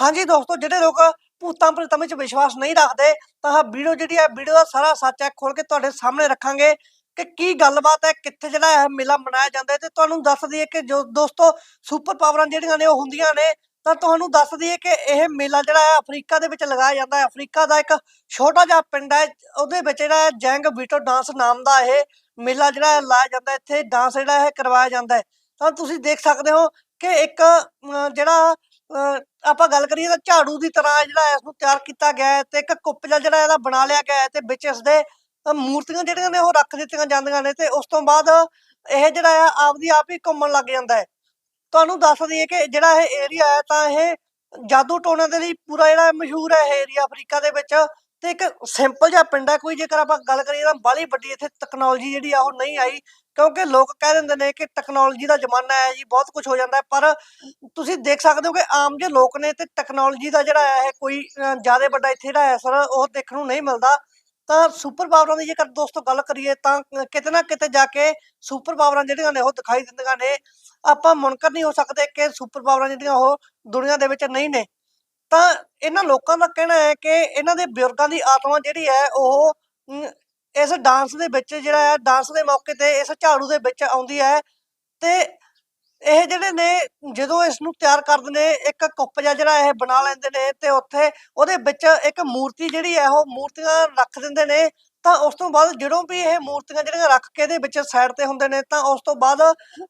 ਹਾਂਜੀ ਦੋਸਤੋ, ਜਿਹੜੇ ਲੋਕ ਭੂਤਾਂ ਪ੍ਰੇਤਾਂ ਵਿੱਚ ਵਿਸ਼ਵਾਸ ਨਹੀਂ ਰੱਖਦੇ, ਤਾਂ ਆਹ ਵੀਡੀਓ ਜਿਹੜੀ ਹੈ, ਵੀਡੀਓ ਦਾ ਸਾਰਾ ਸੱਚ ਹੈ ਖੋਲ ਕੇ ਤੁਹਾਡੇ ਸਾਹਮਣੇ ਰੱਖਾਂਗੇ ਕਿ ਕੀ ਗੱਲਬਾਤ ਹੈ, ਕਿੱਥੇ ਜਿਹੜਾ ਇਹ ਮੇਲਾ ਮਨਾਇਆ ਜਾਂਦਾ ਹੈ ਤੇ ਤੁਹਾਨੂੰ ਦੱਸ ਦਈਏ ਕਿ ਜੋ ਦੋਸਤੋ ਸੁਪਰ ਪਾਵਰਾਂ ਜਿਹੜੀਆਂ ਨੇ, ਉਹ ਹੁੰਦੀਆਂ ਨੇ, ਤਾਂ ਤੁਹਾਨੂੰ ਦੱਸ ਦਈਏ ਕਿ ਇਹ ਮੇਲਾ ਜਿਹੜਾ ਹੈ, ਅਫਰੀਕਾ ਦੇ ਵਿੱਚ ਲਗਾਇਆ ਜਾਂਦਾ ਹੈ। ਅਫਰੀਕਾ ਦਾ ਇੱਕ ਛੋਟਾ ਜਿਹਾ ਪਿੰਡ ਹੈ, ਉਹਦੇ ਵਿੱਚ ਜਿਹੜਾ ਜੈਂਗ ਬੀਟੋ ਡਾਂਸ ਨਾਮ ਦਾ ਇਹ ਮੇਲਾ ਜਿਹੜਾ ਹੈ, ਲਾਇਆ ਜਾਂਦਾ ਇੱਥੇ ਡਾਂਸ ਜਿਹੜਾ ਹੈ, ਕਰਵਾਇਆ ਜਾਂਦਾ ਹੈ। ਤਾਂ ਤੁਸੀਂ ਦੇਖ ਸਕਦੇ ਹੋ ਕਿ ਇੱਕ ਜਿਹੜਾ ਆਪਾਂ ਗੱਲ ਕਰੀਏ ਤਾਂ ਝਾੜੂ ਦੀ ਤਰ੍ਹਾਂ ਜਿਹੜਾ ਇਸ ਨੂੰ ਤਿਆਰ ਕੀਤਾ ਗਿਆ ਹੈ ਤੇ ਇੱਕ ਕੁੱਪਜਾ ਜਿਹੜਾ ਇਹਦਾ ਬਣਾ ਲਿਆ ਗਿਆ ਹੈ ਤੇ ਵਿੱਚ ਇਸ ਦੇ ਮੂਰਤੀਆਂ ਜਿਹੜੀਆਂ ਨੇ ਉਹ ਰੱਖ ਦਿੱਤੀਆਂ ਜਾਂਦੀਆਂ ਨੇ ਤੇ ਉਸ ਤੋਂ ਬਾਅਦ ਇਹ ਜਿਹੜਾ ਆ ਆਪਦੀ ਆਪ ਹੀ ਘੁੰਮਣ ਲੱਗ ਜਾਂਦਾ ਹੈ। ਤੁਹਾਨੂੰ ਦੱਸ ਦਈਏ ਕਿ ਜਿਹੜਾ ਇਹ ਏਰੀਆ ਹੈ ਤਾਂ ਇਹ ਜਾਦੂ ਟੋਣਾ ਦੇ ਲਈ ਪੂਰਾ ਜਿਹੜਾ ਮਸ਼ਹੂਰ ਹੈ ਇਹ ਏਰੀਆ ਅਫਰੀਕਾ ਦੇ ਵਿੱਚ। ਤੇ ਇੱਕ ਸਿੰਪਲ ਜਿਹਾ ਪਿੰਡ ਹੈ ਕੋਈ ਜੇਕਰ ਆਪਾਂ ਗੱਲ ਕਰੀਏ ਤਾਂ ਬਾਲੀ ਵੱਡੀ ਇੱਥੇ ਟੈਕਨੋਲੋਜੀ ਜਿਹੜੀ ਆ, ਉਹ ਨਹੀਂ ਆਈ, ਕਿਉਂਕਿ ਲੋਕ ਕਹਿ ਦਿੰਦੇ ਨੇ ਕਿ ਟੈਕਨੋਲੋਜੀ ਦਾ ਜ਼ਮਾਨਾ ਹੈ ਜੀ, ਬਹੁਤ ਕੁਝ ਹੋ ਜਾਂਦਾ ਹੈ, ਪਰ ਤੁਸੀਂ ਦੇਖ ਸਕਦੇ ਹੋ ਕਿ ਆਮ ਜੇ ਲੋਕ ਨੇ ਤੇ ਟੈਕਨੋਲੋਜੀ ਦਾ ਜਿਹੜਾ ਹੈ, ਇਹ ਕੋਈ ਜ਼ਿਆਦਾ ਵੱਡਾ ਇੱਥੇ ਜਿਹੜਾ ਹੈ ਸਰ ਉਹ ਦੇਖਣ ਨੂੰ ਨਹੀਂ ਮਿਲਦਾ। ਤਾਂ ਸੁਪਰ ਪਾਵਰਾਂ ਦੀ ਜੇਕਰ ਦੋਸਤੋ ਗੱਲ ਕਰੀਏ ਤਾਂ ਕਿਤੇ ਨਾ ਕਿਤੇ ਜਾ ਕੇ ਸੁਪਰ ਪਾਵਰਾਂ ਜਿਹੜੀਆਂ ਨੇ, ਉਹ ਦਿਖਾਈ ਦਿੰਦੀਆਂ ਨੇ। ਆਪਾਂ ਮੁਨਕਰ ਨਹੀਂ ਹੋ ਸਕਦੇ ਕਿ ਸੁਪਰ ਪਾਵਰਾਂ ਜਿਹੜੀਆਂ ਉਹ ਦੁਨੀਆ ਦੇ ਵਿੱਚ ਨਹੀਂ ਨੇ। ਤਾਂ ਇਹਨਾਂ ਲੋਕਾਂ ਦਾ ਕਹਿਣਾ ਹੈ ਕਿ ਇਹਨਾਂ ਦੇ ਬਜ਼ੁਰਗਾਂ ਦੀ ਆਤਮਾ ਜਿਹੜੀ ਹੈ ਉਹ ਇਸ ਡਾਂਸ ਦੇ ਵਿੱਚ ਜਿਹੜਾ ਹੈ ਡਾਂਸ ਦੇ ਮੌਕੇ ਤੇ ਇਸ ਝਾੜੂ ਦੇ ਵਿੱਚ ਆਉਂਦੀ ਹੈ ਤੇ ਇਹ ਜਿਹੜੇ ਨੇ ਜਦੋਂ ਇਸ ਨੂੰ ਤਿਆਰ ਕਰਦੇ ਨੇ, ਇੱਕ ਕੁੱਪ ਜਿਹਾ ਜਿਹੜਾ ਇਹ ਬਣਾ ਲੈਂਦੇ ਨੇ ਤੇ ਉੱਥੇ ਉਹਦੇ ਵਿੱਚ ਇੱਕ ਮੂਰਤੀ ਜਿਹੜੀ ਹੈ, ਉਹ ਮੂਰਤੀਆਂ ਰੱਖ ਦਿੰਦੇ ਨੇ ਤਾਂ ਉਸ ਤੋਂ ਬਾਅਦ ਜਦੋਂ ਵੀ ਇਹ ਮੂਰਤੀਆਂ ਜਿਹੜੀਆਂ ਰੱਖ ਕੇ ਇਹਦੇ ਵਿੱਚ ਸਾਈਡ ਤੇ ਹੁੰਦੇ ਨੇ ਤਾਂ ਉਸ ਤੋਂ ਬਾਅਦ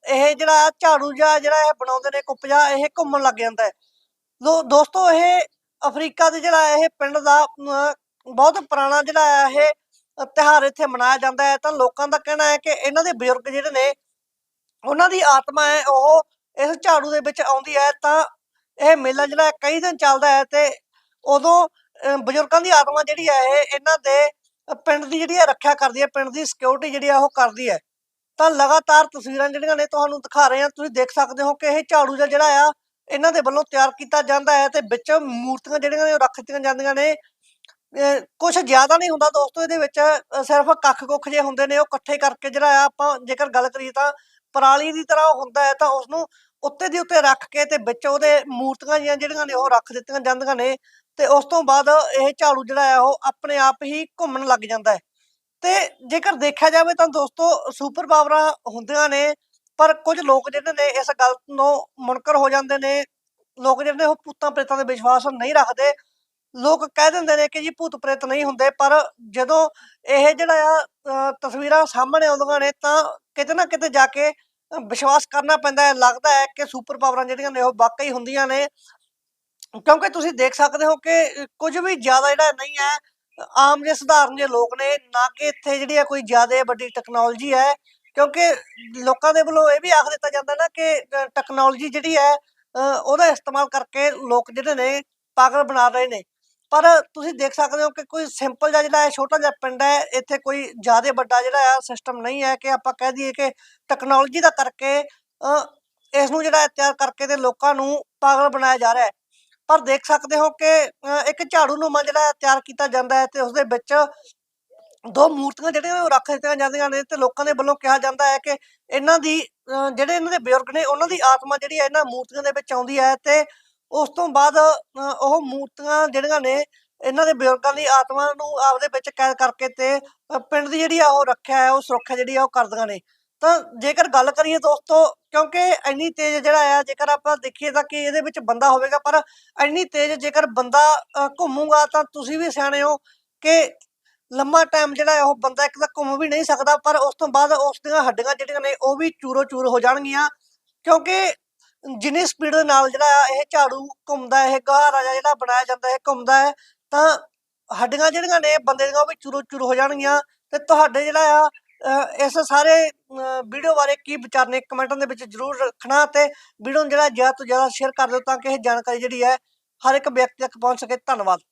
ਇਹ ਜਿਹੜਾ ਝਾੜੂ ਜਿਹਾ ਜਿਹੜਾ ਇਹ ਬਣਾਉਂਦੇ ਨੇ, ਕੁੱਪ ਜਿਹਾ, ਇਹ ਘੁੰਮਣ ਲੱਗ ਜਾਂਦਾ ਹੈ। ਲੋ ਦੋਸਤੋ, ਇਹ ਅਫਰੀਕਾ ਦੇ ਜਿਹੜਾ ਇਹ ਪਿੰਡ ਦਾ ਬਹੁਤ ਪੁਰਾਣਾ ਜਿਹੜਾ ਇਹ ਤਿਉਹਾਰ ਇੱਥੇ ਮਨਾਇਆ ਜਾਂਦਾ ਹੈ। ਤਾਂ ਲੋਕਾਂ ਦਾ ਕਹਿਣਾ ਹੈ ਕਿ ਇਹਨਾਂ ਦੇ ਬਜ਼ੁਰਗ ਜਿਹੜੇ ਨੇ, ਉਹਨਾਂ ਦੀ ਆਤਮਾ ਹੈ, ਉਹ ਇਸ ਝਾੜੂ ਦੇ ਵਿੱਚ ਆਉਂਦੀ ਹੈ। ਤਾਂ ਇਹ ਮੇਲਾ ਜਿਹੜਾ ਕਈ ਦਿਨ ਚੱਲਦਾ ਹੈ ਤੇ ਉਦੋਂ ਬਜ਼ੁਰਗਾਂ ਦੀ ਆਤਮਾ ਜਿਹੜੀ ਹੈ, ਇਹ ਇਹਨਾਂ ਦੇ ਪਿੰਡ ਦੀ ਜਿਹੜੀ ਹੈ ਰੱਖਿਆ ਕਰਦੀ ਹੈ, ਪਿੰਡ ਦੀ ਸਿਕਿਉਰਿਟੀ ਜਿਹੜੀ ਆ ਉਹ ਕਰਦੀ ਹੈ। ਤਾਂ ਲਗਾਤਾਰ ਤਸਵੀਰਾਂ ਜਿਹੜੀਆਂ ਨੇ ਤੁਹਾਨੂੰ ਦਿਖਾ ਰਹੇ ਹਾਂ। ਤੁਸੀਂ ਦੇਖ ਸਕਦੇ ਹੋ ਕਿ ਇਹ ਝਾੜੂ ਜਿਹਾ ਜਿਹੜਾ ਆ ਇਹਨਾਂ ਦੇ ਵੱਲੋਂ ਤਿਆਰ ਕੀਤਾ ਜਾਂਦਾ ਹੈ ਤੇ ਵਿੱਚ ਮੂਰਤੀਆਂ ਜਿਹੜੀਆਂ ਨੇ ਉਹ ਰੱਖ ਦਿੱਤੀਆਂ ਜਾਂਦੀਆਂ ਨੇ। ਕੁਝ ਜ਼ਿਆਦਾ ਨਹੀਂ ਹੁੰਦਾ ਦੋਸਤੋ, ਇਹਦੇ ਵਿੱਚ ਸਿਰਫ ਕੱਖ ਕੁੱਖ ਜੇ ਹੁੰਦੇ ਨੇ, ਉਹ ਇਕੱਠੇ ਕਰਕੇ ਜਿਹੜਾ ਆਪਾਂ ਜੇਕਰ ਗੱਲ ਕਰੀਏ ਤਾਂ ਪਰਾਲੀ ਦੀ ਤਰ੍ਹਾਂ ਹੁੰਦਾ ਹੈ ਤਾਂ ਉਸ ਨੂੰ ਉੱਤੇ ਦੀ ਉੱਤੇ ਰੱਖ ਕੇ ਤੇ ਵਿੱਚ ਉਹਦੇ ਮੂਰਤੀਆਂ ਜਿਹੀਆਂ ਜਿਹੜੀਆਂ ਨੇ ਉਹ ਰੱਖ ਦਿੱਤੀਆਂ ਜਾਂਦੀਆਂ ਨੇ ਤੇ ਉਸ ਤੋਂ ਬਾਅਦ ਇਹ ਝਾੜੂ ਜਿਹੜਾ ਹੈ ਉਹ ਆਪਣੇ ਆਪ ਹੀ ਘੁੰਮਣ ਲੱਗ ਜਾਂਦਾ ਹੈ। ਤੇ ਜੇਕਰ ਦੇਖਿਆ ਜਾਵੇ ਤਾਂ ਦੋਸਤੋ, ਸੁਪਰ ਪਾਵਰਾਂ ਹੁੰਦੀਆਂ ਨੇ ਪਰ ਕੁਝ ਲੋਕ ਜਿਹੜੇ ਨੇ ਇਸ ਗੱਲ ਨੂੰ ਮੁਨਕਰ ਹੋ ਜਾਂਦੇ ਨੇ ਲੋਕ ਜਿਹੜੇ ਨੇ ਉਹ ਭੂਤਾਂ ਪ੍ਰੇਤਾਂ ਦੇ ਵਿਸ਼ਵਾਸ ਨਹੀਂ ਰੱਖਦੇ। ਲੋਕ ਕਹਿ ਦਿੰਦੇ ਨੇ ਕਿ ਜੀ ਭੂਤ ਪ੍ਰੇਤ ਨਹੀਂ ਹੁੰਦੇ ਪਰ ਜਦੋਂ ਇਹ ਜਿਹੜਾ ਆ ਤਸਵੀਰਾਂ ਸਾਹਮਣੇ ਆਉਂਦੀਆਂ ਨੇ ਤਾਂ ਕਿਤੇ ਨਾ ਕਿਤੇ ਜਾ ਕੇ ਵਿਸ਼ਵਾਸ ਕਰਨਾ ਪੈਂਦਾ ਹੈ। ਲੱਗਦਾ ਹੈ ਕਿ ਸੁਪਰ ਪਾਵਰਾਂ ਜਿਹੜੀਆਂ ਨੇ ਉਹ ਵਾਕਈ ਹੁੰਦੀਆਂ ਨੇ। ਕਿਉਂਕਿ ਤੁਸੀਂ ਦੇਖ ਸਕਦੇ ਹੋ ਕਿ ਅ, ਕੁਝ ਵੀ ਜ਼ਿਆਦਾ ਜਿਹੜਾ ਨਹੀਂ ਹੈ ਆਮ ਜਿਹੇ ਸਧਾਰਨ ਜਿਹੇ ਲੋਕ ਨੇ ਨਾ ਕਿ ਇੱਥੇ ਜਿਹੜੀ ਹੈ ਕੋਈ ਜ਼ਿਆਦਾ ਵੱਡੀ ਟੈਕਨੋਲੋਜੀ ਹੈ। ਕਿਉਂਕਿ ਲੋਕਾਂ ਦੇ ਵੱਲੋਂ ਇਹ ਵੀ ਆਖ ਦਿੱਤਾ ਜਾਂਦਾ ਨਾ ਕਿ ਟੈਕਨੋਲੋਜੀ ਜਿਹੜੀ ਹੈ ਉਹਦਾ ਇਸਤੇਮਾਲ ਕਰਕੇ ਲੋਕ ਜਿਹੜੇ ਨੇ ਪਾਗਲ ਬਣਾ ਰਹੇ ਨੇ। ਪਰ ਤੁਸੀਂ ਦੇਖ ਸਕਦੇ ਹੋ ਕਿ ਕੋਈ ਸਿੰਪਲ ਜਿਹਾ ਜਿਹੜਾ ਹੈ ਛੋਟਾ ਜਿਹਾ ਪਿੰਡ ਹੈ ਇੱਥੇ ਕੋਈ ਜ਼ਿਆਦਾ ਵੱਡਾ ਜਿਹੜਾ ਹੈ ਸਿਸਟਮ ਨਹੀਂ ਹੈ ਕਿ ਆਪਾਂ ਕਹਿ ਦਈਏ ਕਿ ਟੈਕਨੋਲੋਜੀ ਦਾ ਕਰਕੇ ਅ, ਇਸ ਨੂੰ ਜਿਹੜਾ ਹੈ ਤਿਆਰ ਕਰਕੇ ਤੇ ਲੋਕਾਂ ਨੂੰ ਪਾਗਲ ਬਣਾਇਆ ਜਾ ਰਿਹਾ ਹੈ। ਪਰ ਦੇਖ ਸਕਦੇ ਹੋ ਕਿ ਅ, ਇੱਕ ਝਾੜੂ ਨੂੰਮਾ ਜਿਹੜਾ ਹੈ ਤਿਆਰ ਕੀਤਾ ਜਾਂਦਾ ਹੈ ਤੇ ਉਸ ਦੇ ਵਿੱਚ ਦੋ ਮੂਰਤੀਆਂ ਜਿਹੜੀਆਂ ਨੇ ਉਹ ਰੱਖ ਦਿੱਤੀਆਂ ਜਾਂਦੀਆਂ ਨੇ ਤੇ ਲੋਕਾਂ ਦੇ ਵੱਲੋਂ ਕਿਹਾ ਜਾਂਦਾ ਹੈ ਕਿ ਇਹਨਾਂ ਦੀ ਅਹ ਜਿਹੜੇ ਇਹਨਾਂ ਦੇ ਬਜ਼ੁਰਗ ਨੇ ਉਹਨਾਂ ਦੀ ਆਤਮਾ ਜਿਹੜੀ ਹੈ ਇਹਨਾਂ ਮੂਰਤੀਆਂ ਦੇ ਵਿੱਚ ਆਉਂਦੀ ਹੈ ਤੇ ਉਸ ਤੋਂ ਬਾਅਦ ਅ, ਉਹ ਮੂਰਤੀਆਂ ਜਿਹੜੀਆਂ ਨੇ ਇਹਨਾਂ ਦੇ ਬਜ਼ੁਰਗਾਂ ਦੀ ਆਤਮਾ ਨੂੰ ਆਪਦੇ ਵਿੱਚ ਕੈਦ ਕਰਕੇ ਤੇ ਅ, ਪਿੰਡ ਦੀ ਜਿਹੜੀ ਆ ਉਹ ਰੱਖਿਆ ਹੈ ਉਹ ਸੁਰੱਖਿਆ ਜਿਹੜੀ ਆ ਉਹ ਕਰਦੀਆਂ ਨੇ। ਤਾਂ ਜੇਕਰ ਗੱਲ ਕਰੀਏ ਦੋਸਤੋ ਕਿਉਂਕਿ ਇੰਨੀ ਤੇਜ਼ ਜਿਹੜਾ ਆ ਜੇਕਰ ਆਪਾਂ ਦੇਖੀਏ ਤਾਂ ਕਿ ਇਹਦੇ ਵਿੱਚ ਬੰਦਾ ਹੋਵੇਗਾ ਪਰ ਇੰਨੀ ਤੇਜ਼ ਜੇਕਰ ਬੰਦਾ ਅ, ਘੁੰਮੂਗਾ ਤਾਂ ਤੁਸੀਂ ਵੀ ਸਿਆਣੇ ਹੋ ਕਿ ਲੰਮਾ ਟਾਈਮ ਜਿਹੜਾ ਉਹ ਬੰਦਾ ਇੱਕ ਤਾਂ ਘੁੰਮ ਵੀ ਨਹੀਂ ਸਕਦਾ, ਪਰ ਉਸ ਤੋਂ ਬਾਅਦ ਉਸ ਦੀਆਂ ਹੱਡੀਆਂ ਜਿਹੜੀਆਂ ਨੇ ਉਹ ਵੀ ਚੂਰੋ ਚੂਰ ਹੋ ਜਾਣਗੀਆਂ। ਕਿਉਂਕਿ ਜਿੰਨੀ ਸਪੀਡ ਦੇ ਨਾਲ ਜਿਹੜਾ ਆ ਇਹ ਝਾੜੂ ਘੁੰਮਦਾ, ਇਹ ਗਹਾਰਾ ਜਿਹਾ ਜਿਹੜਾ ਬਣਾਇਆ ਜਾਂਦਾ ਹੈ ਘੁੰਮਦਾ ਹੈ, ਤਾਂ ਹੱਡੀਆਂ ਜਿਹੜੀਆਂ ਨੇ ਬੰਦੇ ਦੀਆਂ ਉਹ ਵੀ ਚੂਰੋ ਚੂਰ ਹੋ ਜਾਣਗੀਆਂ। ਤੇ ਤੁਹਾਡੇ ਜਿਹੜਾ ਆ ਇਸ ਸਾਰੇ ਵੀਡੀਓ ਬਾਰੇ ਕੀ ਵਿਚਾਰ ਨੇ? ਕਮੈਂਟਾਂ ਦੇ ਵਿੱਚ ਜਰੂਰ ਰੱਖਣਾ ਤੇ ਵੀਡੀਓ ਨੂੰ ਜਿਹੜਾ ਜ਼ਿਆਦਾ ਤੋਂ ਜ਼ਿਆਦਾ ਸ਼ੇਅਰ ਕਰ ਦਿਓ ਤਾਂ ਕਿ ਇਹ ਜਾਣਕਾਰੀ ਜਿਹੜੀ ਹੈ ਹਰ ਇੱਕ ਵਿਅਕਤੀ ਤੱਕ ਪਹੁੰਚ ਸਕੇ। ਧੰਨਵਾਦ।